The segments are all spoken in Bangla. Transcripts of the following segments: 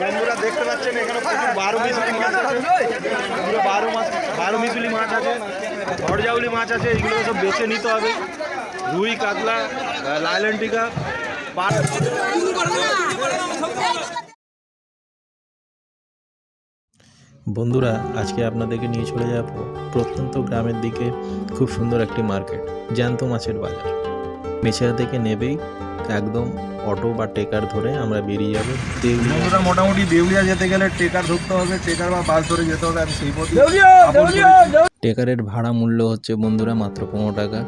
বন্ধুরা দেখতে পাচ্ছেন এখানে প্রচুর বারো মিশুলি মাছ আছে বারো মাছ বারো মিশুলি মাছ আছে ঘরজাউলি মাছ আছে, এগুলো সব বেছে নিতে হবে। রুই, কাতলা লাইলেন্টিকা বন্ধুরা, আজকে আপনাদেরকে নিয়ে চলে যাব প্রত্যন্ত গ্রামের দিকে, খুব সুন্দর একটি মার্কেট, জ্যান্ত মাছের বাজার। মেছেরা থেকে নেবেই একদম অটো বা টেকার ধরে আমরা বেরিয়ে যাব। দেউলিয়া। বন্ধুরা মোটামুটি দেউলিয়া যেতে গেলে টেকার ধরতে হবে টেকার বা বাস ধরে যেতে হবে আমি সেই পথে টেকারের ভাড়া মূল্য হচ্ছে বন্ধুরা মাত্র পনেরো টাকা।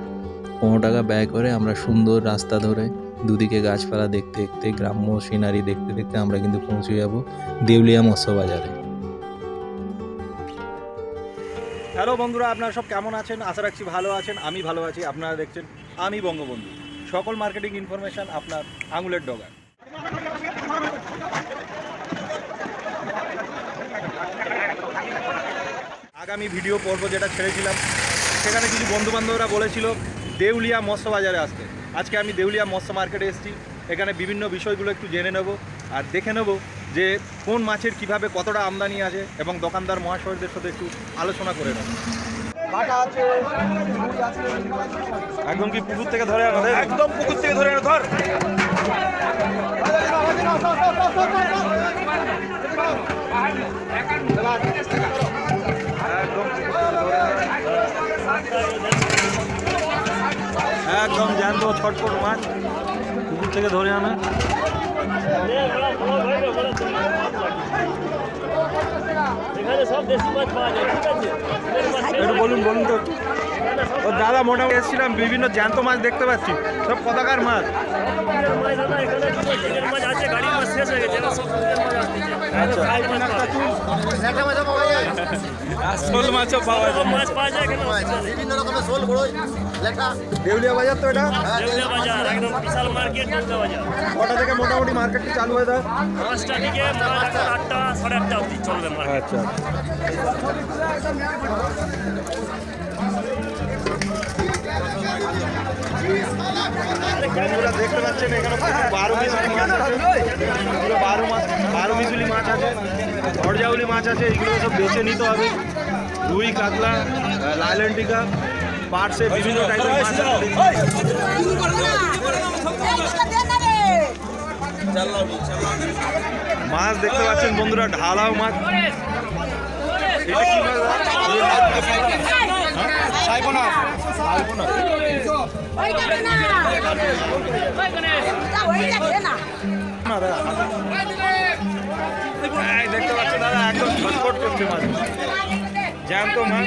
পনেরো টাকা ব্যয় করে আমরা সুন্দর রাস্তা ধরে দুদিকে গাছপালা দেখতে দেখতে গ্রাম্য সিনারি দেখতে দেখতে আমরা কিন্তু পৌঁছে যাব দেউলিয়া মৎস্য বাজারে হ্যালো বন্ধুরা আপনারা সব কেমন আছেন? আশা রাখছি ভালো আছেন আমি ভালো আছি আপনারা দেখছেন আমি বঙ্গবন্ধু। সকল মার্কেটিং ইনফরমেশন আপনার আঙুলের ডগা আগামী ভিডিও পর্ব যেটা ছেড়েছিলাম, সেখানে কিছু বন্ধুবান্ধবরা বলেছিল, দেউলিয়া মৎস্য বাজারে আসতে। আজকে আমি দেউলিয়া মৎস্য মার্কেটে এসেছি। এখানে বিভিন্ন বিষয়গুলো একটু জেনে নেব আর দেখে নেব যে কোন মাছের কীভাবে কতটা আমদানি আছে এবং দোকানদার মহাশয়দের সাথে একটু আলোচনা করে নেব। একদম কি পুকুর থেকে ধরে আমাদের একদম পুকুর থেকে ধরে থেকে ধরে। আনা। একদম জ্যান্ত ছটফট মাছ। পুকুর থেকে ধরে আনা। এখানে সব দেশি মাছ পাওয়া যায় ঠিক আছে? বলুন বলুন তো। ও দাদা মোটামুটি এসেছিলাম বিভিন্ন জ্যান্ত মাছ দেখতে পাচ্ছি সব কতাকার মাছ যায়। শোল মাছও পাওয়া সব মাছ পাওয়া যায় এখানে অসুবিধা নেই। দেউলিয়া বাজার তো এটা দেউলিয়া বাজার একদম বিশাল মার্কেট দেউলিয়া বাজার কটা থেকে মোটামুটি মার্কেটটি চালু হয়ে যায় পাঁচটা থেকে মাছ আটটা সাড়ে আটটা অবধি চলবে আচ্ছা বন্ধুরা দেখতে পাচ্ছেন এখানে প্রচুর বারো মিশুলি মাছ বারো মাছ বারো মিশুলি মাছ আছে ঘরজাউলি মাছ আছে এগুলো সব বেছে নিতে হবে। রুই কাতলা লাইলেন্টিকা পার্সে বিভিন্ন টাইপের মাছ মাছ দেখতে পাচ্ছেন বন্ধুরা ঢালাও মাছ। এটা কি মাছ? দেখতে পাচ্ছেন দাদা একদম ছটফট করছে মাছ। জ্যান্ত মাছ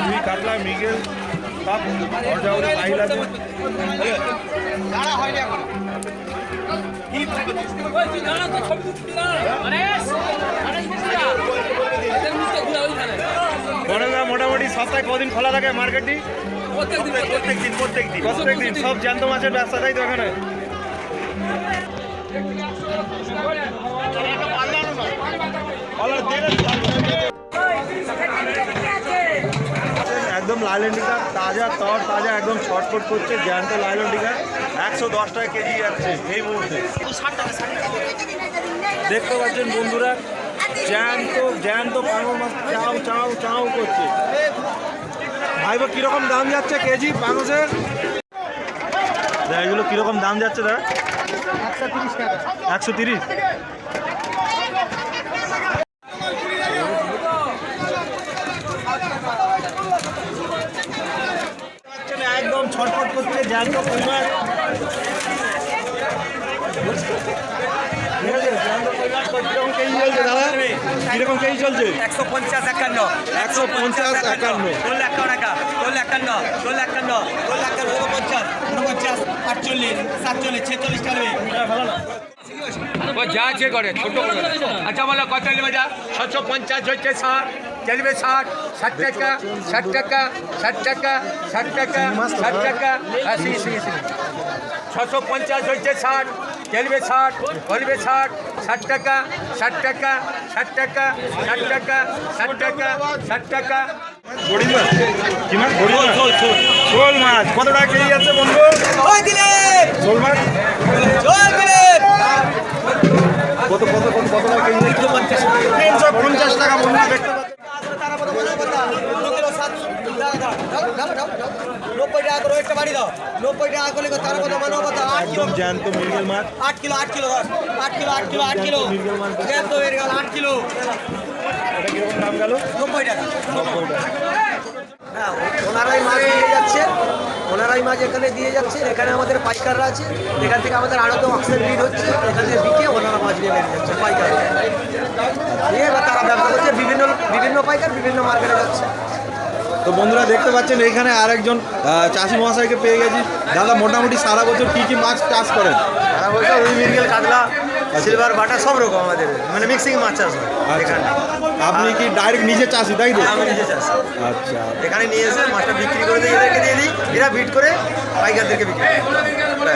রুই কাতলা মিগেল সব ঘরজাউলি ফাইল আছে গণেশদা মোটামুটি সপ্তাহে কদিন খোলা থাকে মার্কেটটি? প্রত্যেক দিন প্রত্যেক দিন প্রত্যেক দিন সব জ্যান্ত মাছের ব্যবসা তাই তো এখানে? একদম লাইলন্ডিকা তাজা তর তাজা একদম ছটফট করছে জ্যান্ত লাইলন্ডিকা একশো দশ টাকা কেজি যাচ্ছে এই মুহূর্তে। দেখতে পাচ্ছেন বন্ধুরা জ্যান্ত জ্যান্ত পাঙল মাছ চাও চাও চাও করছে। ভাইবা কীরকম দাম যাচ্ছে কেজি দাদা এগুলো কীরকম দাম যাচ্ছে, দাদা? একশো তিরিশ একদম ছটফট করছে জ্যান্ত পরিমাণ ঠিক আছে জ্যান্ত পরিমাণ কীরকম কেজি চলছে দাদা? কীরকম কেজি চলছে? একশো পঞ্চাশ একান্ন। একশো পঞ্চাশ একান্ন। ষোলো একান্ন। টাকা ষোলো একান্ন। ষোলো একান্ন। ষোলো একান্ন। উনপঞ্চাশ। উনপঞ্চাশ আটচল্লিশ। সাতচল্লিশ। ছেচল্লিশ টাকা ও যা আছে করে ছোট আচ্ছা বলো কত নেবে যা ছশো পঞ্চাশ হচ্ছে ষাট। চলবে ষাট। ষাট টাকা ষাট টাকা ষাট টাকা ষাট টাকা ষাট টাকা। আশি আশি ছশো পঞ্চাশ হচ্ছে ষাট। চলবে ষাট চলবে ষাট ষাট টাকা ষাট টাকা ষাট টাকা ষাট টাকা ষাট টাকা ষাট টাকা। মাছ কি মাছ? বড়ি মাছ শোল মাছ। কত টাকা কেজি যাচ্ছে বন্ধু? শোল মাছ? কত কত কত কত টাকা কেজি তিনশো পঞ্চাশ। পঞ্চাশ টাকা বন্ধুরা দেখতে নব্বই টাকা করে একটা বাড়ি দাও। নব্বই টাকা করলে তার কথা মানব আট কিলো। জ্যান্ত মৃগেল মাছ আট কিলো আট কিলো আট কিলো আট কিলো আট কিলো জ্যান্ত হয়ে গেল আট কিলো। এটা কীরকম দাম গেল? নব্বই টাকা নব্বই টাকা হ্যাঁ ওনারাই মাছ যাচ্ছে। ওনারাই মাছ এখানে দিয়ে যাচ্ছে। এখানে আমাদের পাইকাররা আছে। এখান থেকে আমাদের আড়তে অক্সিজেন বিড হচ্ছে। এখান থেকে বিকে ওনারা মাছ নিয়ে বেরিয়ে যাচ্ছে পাইকার নিয়ে এবার তারা ব্যবসা করছে বিভিন্ন বিভিন্ন পাইকার বিভিন্ন মার্কেটে যাচ্ছে। তো বন্ধুরা দেখতে পাচ্ছেন এখানে আরেকজন আহ, চাষি মহাশয়কে পেয়ে গেছি। দাদা মোটামুটি সারা বছর কী কী মাছ চাষ করেন? তারা বলছে রুই মৃগেল কাতলা সিলভার বাটা সব রকম আমাদের। মানে মিক্সিং মাছ চাষ হয় আচ্ছা। এখানে। আপনি কি ডাইরেক্ট নিজে চাষি তাই তো? আমি নিজে চাষ। আচ্ছা। এখানে নিয়ে এসে মাছটা বিক্রি করে দিয়ে এদেরকে দিয়ে দিই। এরা বিট করে পাইকারদেরকে বিক্রি করে।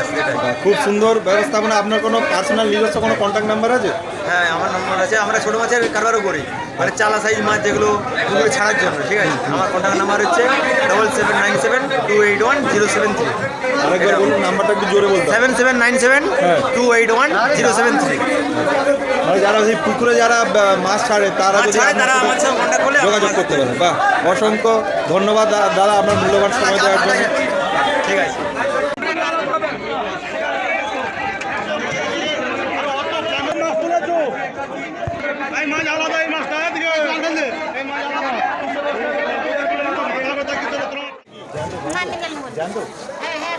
খুব সুন্দর ব্যবস্থাপনা। আপনার কোনো পার্সোনাল নিজস্ব কোনো কন্ট্যাক্ট নাম্বার আছে? হ্যাঁ আমার নম্বর আছে। আমরা ছোটো মাছের কারবারও করি। মানে চালা সাইজ মাছ যেগুলো ওগুলো ছাড়ার জন্য ঠিক আছে? আমার কন্ট্যাক্ট নাম্বার হচ্ছে double seven nine seven two eight one zero seven three আরেকবার বলুন নাম্বারটা একটু জোরে বলতে। হবে। Seven nine seven. Two eight one zero seven three মানে যারা সেই পুকুরে যারা মাছ ছাড়ে তারা যদি তারা আমার সঙ্গে কন্ট্যাক্ট করলে যোগাযোগ করতে পারে বাহ অসংখ্য ধন্যবাদ দাদা আপনার মূল্যবান সময় দেওয়ার জন্য। ঠিক আছে। হ্যাঁ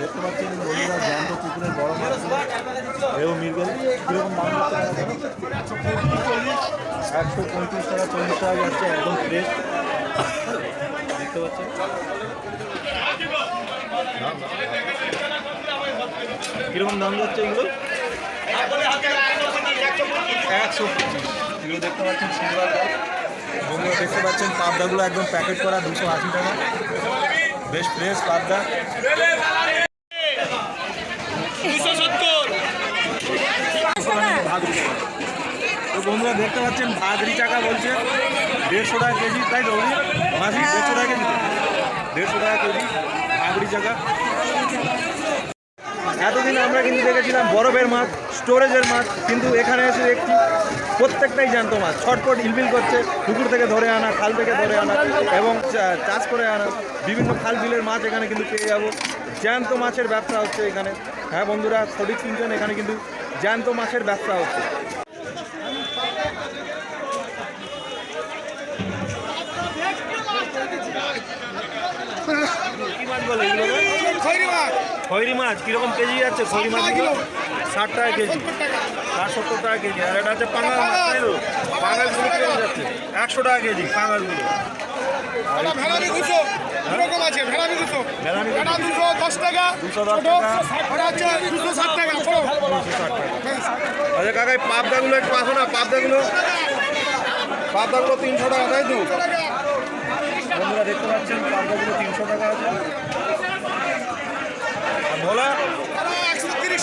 দেখতে পাচ্ছেন বন্ধুরা জ্যান্ত পুকুরের বড় মাছ এও মিরগেল একশো পঁয়ত্রিশ টাকা, চল্লিশ টাকা যাচ্ছে, একদম ফ্রেশ দেখতে পাচ্ছেন? কীরকম দাম যাচ্ছে এগুলো? একশো পঁচিশ। এগুলো দেখতে পাচ্ছেন সিলভার বন্ধুরা দেখতে পাচ্ছেন পাবদাগুলো একদম প্যাকেট করা দুশো আশি টাকা। বেশ ফ্রেশ পাবদা। তো বন্ধুরা দেখতে পাচ্ছেন ভাগরি টাকা বলছে দেড়শো টাকা কেজি তাই তো? মাসি দেড়শো টাকা কেজি। দেড়শো টাকা কেজি ভাগরি টাকা এতদিন আমরা কিন্তু দেখেছিলাম বরফের মাছ স্টোরেজের মাছ কিন্তু এখানে এসে দেখছি প্রত্যেকটাই জ্যান্ত মাছ। ছটপট ইলবিল করছে, পুকুর থেকে ধরে আনা, খাল থেকে ধরে আনা, এবং চাষ করে আনা, বিভিন্ন খাল বিলের মাছ এখানে কিন্তু পেয়ে যাব। জ্যান্ত মাছের ব্যবসা হচ্ছে এখানে। হ্যাঁ বন্ধুরা, সঠিক শুনছেন এখানে কিন্তু জ্যান্ত মাছের ব্যবসা হচ্ছে। কি বলে খৈরি মাছ। কীরকম কেজি যাচ্ছে? খৈরি মাছ ষাট টাকা কেজি। ষাট সত্তর টাকা। কেজি। আর এটা হচ্ছে পাঙাল মাছ তাই তো? পাঙ্গালগুলো কীরকম যাচ্ছে। একশো টাকা কেজি পাঙ্গালগুলো। ভেড়ামি দুশো। এরকম আছে ভেড়ামি দুশো। ভেড়া দুশো দশ টাকা। দুশো দশ টাকা। দুশো ষাট টাকা। বড় দুশো ষাট টাকা। আচ্ছা কাকা এই পাবদাগুলো একটু আসো না পাবদাগুলো। পাবদাগুলো তিনশো টাকা তাই তো? বন্ধুরা দেখতে পাচ্ছেন পাবদাগুলো তিনশো টাকা আছে। ভোলা একশো তিরিশ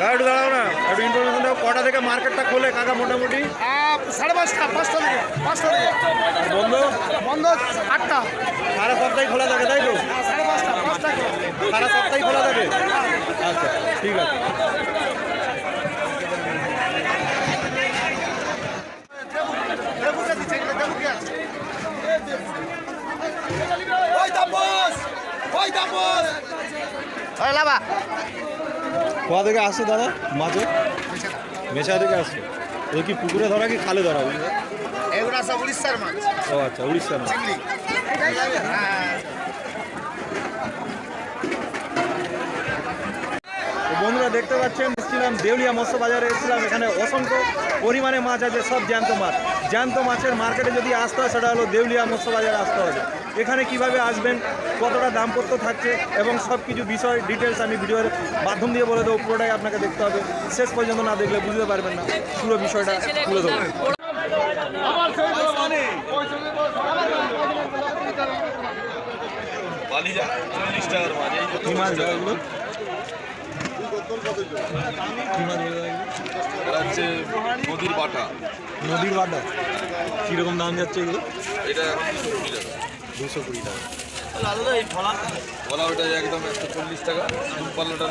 দাঁড়াও না, একটু ইনফরমেশন দাও, কটা থেকে মার্কেটটা খোলে কাকা মোটামুটি? সাড়ে পাঁচটা পাঁচটা থেকে পাঁচটা থেকে বন্ধ? বন্ধ আটটা সারা সপ্তাহে খোলা থাকে, তাই তো? সাড়ে পাঁচটা পাঁচটা। সারা সপ্তাহে খোলা থাকে। আচ্ছা ঠিক আছে। কোথা থেকে আসছে দাদা মাছে মেশা থেকে আসছে। এটা কি পুকুরে ধরা কি খালে ধরা? এগুলা সব উড়িষ্যার মাছ। ও আচ্ছা উড়িষ্যা না চিংড়ি। হ্যাঁ তো বন্ধুরা দেখতে পাচ্ছেন এসেছিলাম দেউলিয়া মৎস্য বাজারে এসেছিলাম। এখানে অসংখ্য পরিমাণে মাছ আছে সব জ্যান্ত মাছ। জ্যান্ত মাছের মার্কেটে যদি আসতে হয় সেটা হলো দেউলিয়া মৎস্য বাজারে আসতে হবে। এখানে কীভাবে আসবেন কতটা দামপত্র থাকছে এবং সব কিছু বিষয় ডিটেলস আমি ভিডিওর মাধ্যম দিয়ে বলে দেবো পুরোটাই আপনাকে দেখতে হবে। শেষ পর্যন্ত না দেখলে বুঝতে পারবেন না পুরো বিষয়টা তুলে দেবো নদীর বাটা। নদীর বাটা। কীরকম দাম যাচ্ছে এগুলো? এটা এখন দুশো কুড়ি টাকা। বলা ওটা একদম একশো চল্লিশ টাকা পাল্লাটা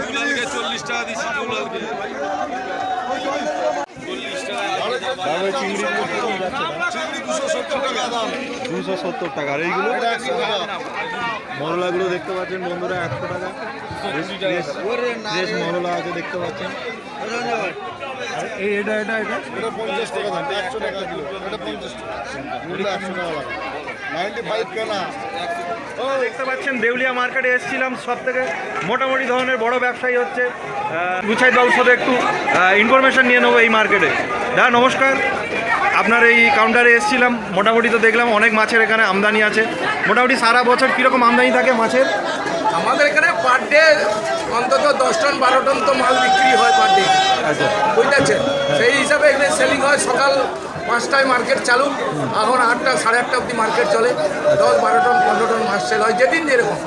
দুলালকে চল্লিশ টাকা দিচ্ছি তারপরে দুশো সত্তর টাকা আর এইগুলো? মরলাগুলো দেখতে পাচ্ছেন বন্ধুরা একশো টাকা। মরলা আছে দেখতে পাচ্ছেন। এটা এটা এটা? এটা পঞ্চাশ টাকা দাম একশো টাকা কিলো। এটা পঞ্চাশ টাকা। একশো টাকা লাগে নাইনটি ফাইভ কেনা। দেখতে পাচ্ছেন দেউলিয়া মার্কেটে এসেছিলাম। সব থেকে মোটামুটি ধরনের বড় ব্যবসায়ী হচ্ছে গুছাইত বাবুর সাথে একটু ইনফরমেশন নিয়ে নেব এই মার্কেটে। দা নমস্কার। আপনার এই কাউন্টারে এসেছিলাম মোটামুটি তো দেখলাম অনেক মাছের এখানে আমদানি আছে। মোটামুটি সারা বছর কীরকম আমদানি থাকে মাছের? আমাদের এখানে পার ডে অন্তত দশ টন বারো টন তো মাল বিক্রি হয় পার ডে আচ্ছা। বুঝতেছেন সেই হিসাবে এখানে সেলিং হয় সকাল পাঁচটায় মার্কেট চালু এখন আটটা সাড়ে আটটা অবধি মার্কেট চলে দশ বারো টন পনেরো টন মাছ সেল হয় যেদিন যেরকম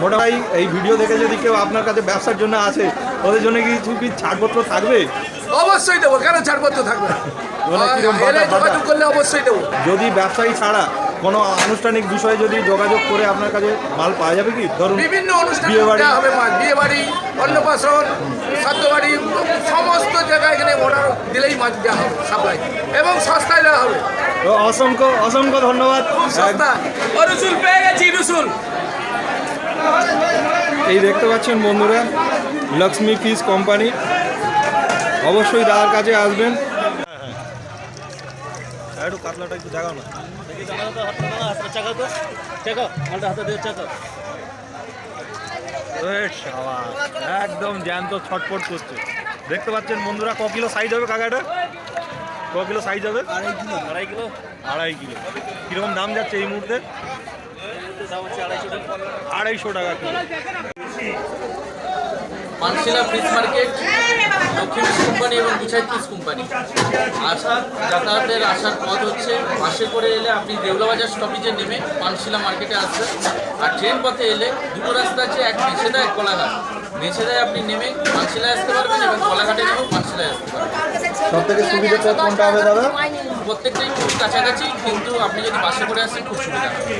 মোটামুটি এই ভিডিও দেখে যদি কেউ আপনার কাছে ব্যবসার জন্য আসে ওদের জন্য কিছু কি ছাড়পত্র থাকবে? অবশ্যই দেবো কেন ছাড়পত্র থাকবে যোগাযোগ করলে অবশ্যই দেবো। যদি ব্যবসায়ী ছাড়া কোনো আনুষ্ঠানিক বিষয়ে যদি যোগাযোগ করে আপনার কাছে মাল পাওয়া যাবে কি? ধরুন বিভিন্ন অনুষ্ঠান হবে বিয়ে বাড়ি অন্নপ্রাশন শ্রাদ্ধ বাড়ি সমস্ত জায়গায় এখানে অর্ডার দিলেই মাছ দেওয়া হবে সাপ্লাই এবং সস্তায় দেওয়া হবে। তো অসংখ্য অসংখ্য ধন্যবাদ। সস্তা। রসুল পেয়ে গেছি রসুল। এই দেখতে পাচ্ছেন বন্ধুরা লক্ষ্মী ফিস কোম্পানি। অবশ্যই দাদার কাছে আসবেন। একটু কাতলাটা একটু দেখাও না। একদম জ্যান্ত ছটফট করছে। দেখতে পাচ্ছেন বন্ধুরা, ক কিলো সাইজ হবে কাকাটা? ক কিলো সাইজ হবে? আড়াই কিলো আড়াই কিলো আড়াই কিলো। কীরকম দাম যাচ্ছে এই মুহূর্তে? আড়াইশো টাকা কিলো। পানশিলা ফিশ মার্কেট দক্ষিণ কোম্পানি এবং গুছাই ফিশ কোম্পানি আসার যাতায়াতের আসার পথ হচ্ছে বাসে করে এলে আপনি দেউলাবাজার স্টপেজে নেমে পানশিলা মার্কেটে আসবেন। আর ট্রেন পথে এলে দুটো রাস্তা আছে এক মেছেদা এক কলাঘাট। মেছেদায় আপনি নেমে পানশিলায় আসতে পারবেন এবং কলাঘাটে নেমেও পানশিলায় আসতে পারবেন। সব থেকে সুবিধা কোনটা হবে দাদা? প্রত্যেকটাই খুব কাছাকাছি কিন্তু আপনি যদি বাসে করে আসেন খুব সুবিধা হবে।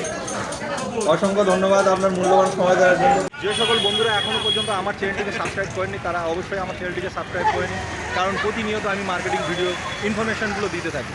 অসংখ্য ধন্যবাদ আপনার মূল্যবান সময় দেওয়ার জন্য। যে সকল বন্ধুরা এখনও পর্যন্ত আমার চ্যানেলটিকে সাবস্ক্রাইব করেনি তারা অবশ্যই আমার চ্যানেলটিকে সাবস্ক্রাইব করেনি, কারণ প্রতিনিয়ত আমি মার্কেটিং ভিডিও ইনফরমেশনগুলো দিতে থাকি।